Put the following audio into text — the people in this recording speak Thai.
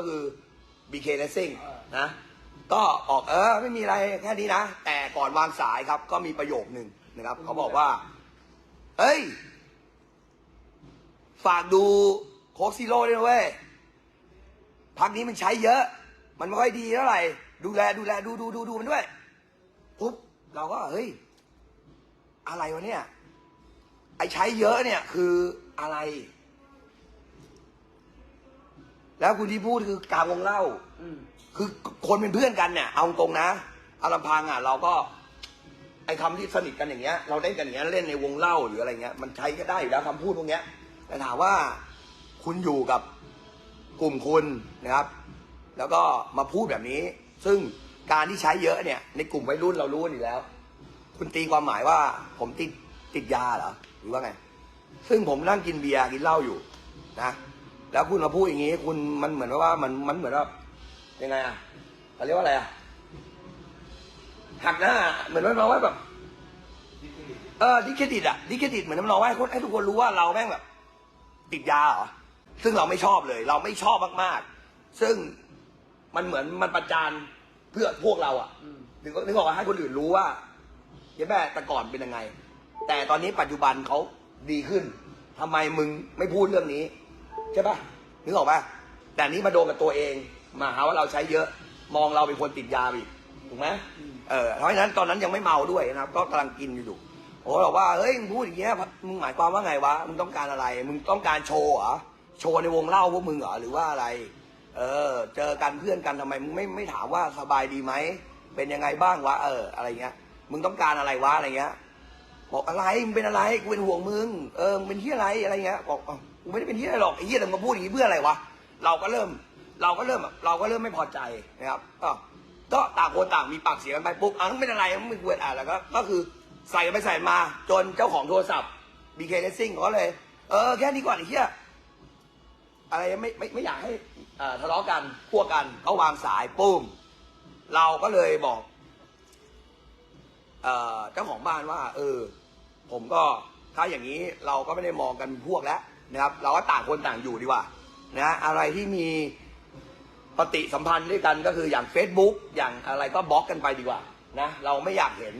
ก็คือ BK Racing นะ ก็ออกเออไม่มีอะไรแค่นี้นะ แต่ก่อนวางสายครับ ก็มีประโยคหนึ่งนะครับ เขาบอกว่า เอ้ย ฝากดูโคกซิโร่ด้วยนะเว้ยพักนี้มันใช้เยอะ มันไม่ค่อยดีเท่าไหร่ ดูแลดูแลดูดูดูดูมันด้วยปุ๊บเราก็เฮ้ย อะไรวะเนี่ย ไอ้ใช้เยอะเนี่ยคืออะไร แล้วคุณที่พูดคือกาวงเล่า อืม คือคนเป็นเพื่อนกันเนี่ยเอาตรงนะเอาลำพังอะเราก็ไอ้คำที่สนิทกันอย่างเงี้ย เราเล่นกันอย่างเงี้ยเล่นในวงเล่าหรืออะไรเงี้ยมันใช้ก็ได้อยู่แล้วคำพูดพวกเนี้ย แต่ถามว่าคุณอยู่กับกลุ่มคุณนะครับ แล้วก็มาพูดแบบนี้ ซึ่งการที่ใช้เยอะเนี่ย ในกลุ่มวัยรุ่นเรารู้กันอยู่แล้ว คุณตีความหมายว่าผมติดติดยาเหรอหรือว่าไง ซึ่งผมนั่งกินเบียร์กินเหล้าอยู่นะ แล้วคุณมาพูดอย่างนี้ คุณมันเหมือนว่ามันมันเหมือนว่ายังไงอะเขาเรียกว่าอะไรอะหักหน้า เหมือนว่าเราว่าแบบเออดิเครดิตอะดิเครดิตเหมือนน้ำนองว่าให้คนให้ทุกคนรู้ว่าเราแม่งแบบติดยาเหรอซึ่งเราไม่ชอบเลย เราไม่ชอบมากๆ ซึ่งมันเหมือนมันประจานเพื่อพวกเราอะอืมถึงก็ถึงบอกว่าให้คนอื่นรู้ว่าเย้แม่แต่ก่อนเป็นยังไง แต่ตอนนี้ปัจจุบันเขาดีขึ้นทำไมมึงไม่พูดเรื่องนี้ ใช่ปะนึกออกปะแต่นี้มาโดนกับตัวเองมาหาว่าเราใช้เยอะมองเราเป็นคนติดยาอีกถูกไหมเออเพราะฉะนั้นตอนนั้นยังไม่เมาด้วยนะครับ ก็กำลังกินอยู่โอ้บอกว่าเฮ้ยมึงพูดอย่างเงี้ยมึงหมายความว่าไงวะมึงต้องการอะไร มึงต้องการโชว์เหรอโชว์ในวงเล่าพวกมึงเหรอหรือว่าอะไร เออ เจอกันเพื่อนกันทำไมมึงไม่ไม่ถามว่าสบายดีไหมเป็นยังไงบ้างวะเออ อะไรเงี้ย มึงต้องการอะไรวะอะไรเงี้ย บอกอะไรมึงเป็นอะไรกูเป็นห่วงมึงเออมึงเป็นที่อะไรอะไรเงี้ยบอกอ้าว กูไม่ได้เป็นที่อะไรหรอกไอ้เหี้ยแต่มึงมาพูดอย่างนี้เพื่ออะไรวะเราก็เริ่มเราก็เริ่มเราก็เริ่มไม่พอใจนะครับก็ก็ต่างคนต่างมีปากเสียงกันไปปุ๊บอะไม่เป็นไรไม่ควรอะแล้วก็ก็คือใส่กันไปใส่มาจนเจ้าของโทรศัพท์ BK Racing เขาก็เลย เออแค่นี้ก่อนไอ้เหี้ยอะไรไม่ไม่ไม่อยากให้อ่อทะเลาะกันพวกกันก็วางสายปุ้ม เราก็เลยบอกเจ้าของบ้านว่า เออ ผมก็ถ้าอย่างนี้เราก็ไม่ได้มองกันเป็นพวกแล้ว นะครับ เราก็ต่างคนต่างอยู่ดีกว่านะอะไรที่มีปฏิสัมพันธ์ด้วยกันก็คืออย่าง Facebook อย่างอะไรก็บล็อกกันไปดีกว่านะเราไม่อยากเห็น